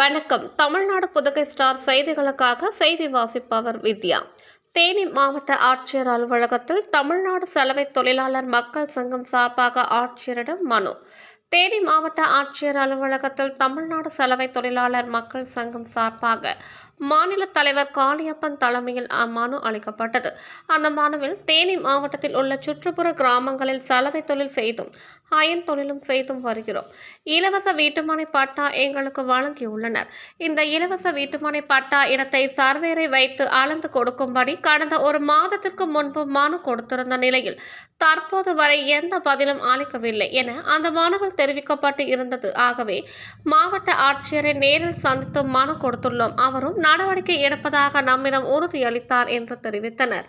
வணக்கம். தமிழ்நாடு புதுகை ஸ்டார் செய்திகளுக்காக செய்தி வாசிப்பவர் வித்யா. தேனி மாவட்ட ஆட்சியர் அலுவலகத்தில் தமிழ்நாடு சலவை தொழிலாளர் மக்கள் சங்கம் சார்பாக ஆட்சியரிடம் மனு. தேனி மாவட்ட ஆட்சியர் அலுவலகத்தில் தமிழ்நாடு சலவை தொழிலாளர் மக்கள் சங்கம் சார்பாக மாநில தலைவர் காளியப்பன் தலைமையில் அம்மனு அளிக்கப்பட்டது. அந்த மனுவில் தேனி மாவட்டத்தில் உள்ள சுற்றுப்புற கிராமங்களில் சலவை தொழில் செய்தும் அயன் தொழிலும் செய்தும் வருகிறோம். இலவச வீட்டுமனை பட்டா எங்களுக்கு வழங்கியுள்ளனர். இந்த இலவச வீட்டுமனை பட்டா இடத்தை சர்வேரை வைத்து அளந்து கொடுக்கும்படி கடந்த ஒரு மாதத்திற்கு முன்பு மனு கொடுத்திருந்த நிலையில் தற்போது வரை எந்த பதிலும் அளிக்கவில்லை என அந்த மனுவில் தெரிவிக்கப்பட்டு இருந்தது. ஆகவே மாவட்ட ஆட்சியரை நேரில் சந்தித்து மனு கொடுத்துள்ளோம். அவரும் நடவடிக்கை எடுப்பதாக நம்மிடம் உறுதியளித்தார் என்று தெரிவித்தனர்.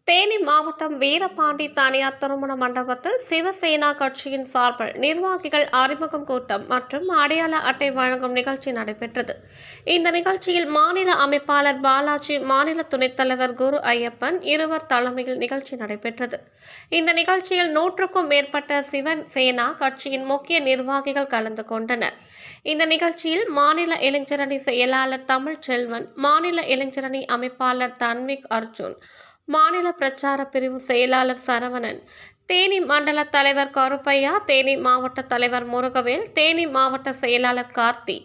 தேனி மாவட்டம் வீரபாண்டி தனியார் திருமண மண்டபத்தில் சிவசேனா கட்சியின் சார்பில் நிர்வாகிகள் அறிமுகம் கூட்டம் மற்றும் அடையாள அட்டை வழங்கும் நிகழ்ச்சி நடைபெற்றது. இந்த நிகழ்ச்சியில் மாநில அமைப்பாளர் பாலாஜி மாநில துணைத் தலைவர் குரு ஐயப்பன் இருவர் தலைமையில் நிகழ்ச்சி நடைபெற்றது. இந்த நிகழ்ச்சியில் நூற்றுக்கும் மேற்பட்ட சிவன் சேனா கட்சியின் முக்கிய நிர்வாகிகள் கலந்து கொண்டனர். இந்த நிகழ்ச்சியில் மாநில இளைஞரணி செயலாளர் தமிழ் செல்வன் மாநில இளைஞரணி அமைப்பாளர் தன்விக் அர்ஜுன் மாநில பிரச்சார பிரிவு செயலாளர் சரவணன். தேனி மண்டல தலைவர் கருப்பையா தேனி மாவட்ட தலைவர் முருகவேல் தேனி மாவட்ட செயலாளர் கார்த்தி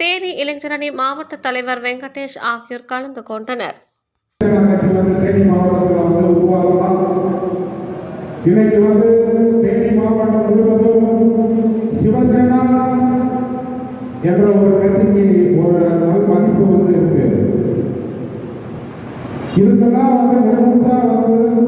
தேனி இளைஞரணி மாவட்ட தலைவர் வெங்கடேஷ் ஆகியோர் கலந்து கொண்டனர். இன்னைக்கு வந்து தேனி மாவட்டம் முழுவதும் சிவசேனா என்ற ஒரு இதுக்கெல்லாம் வந்து முழுமுச்சா வந்து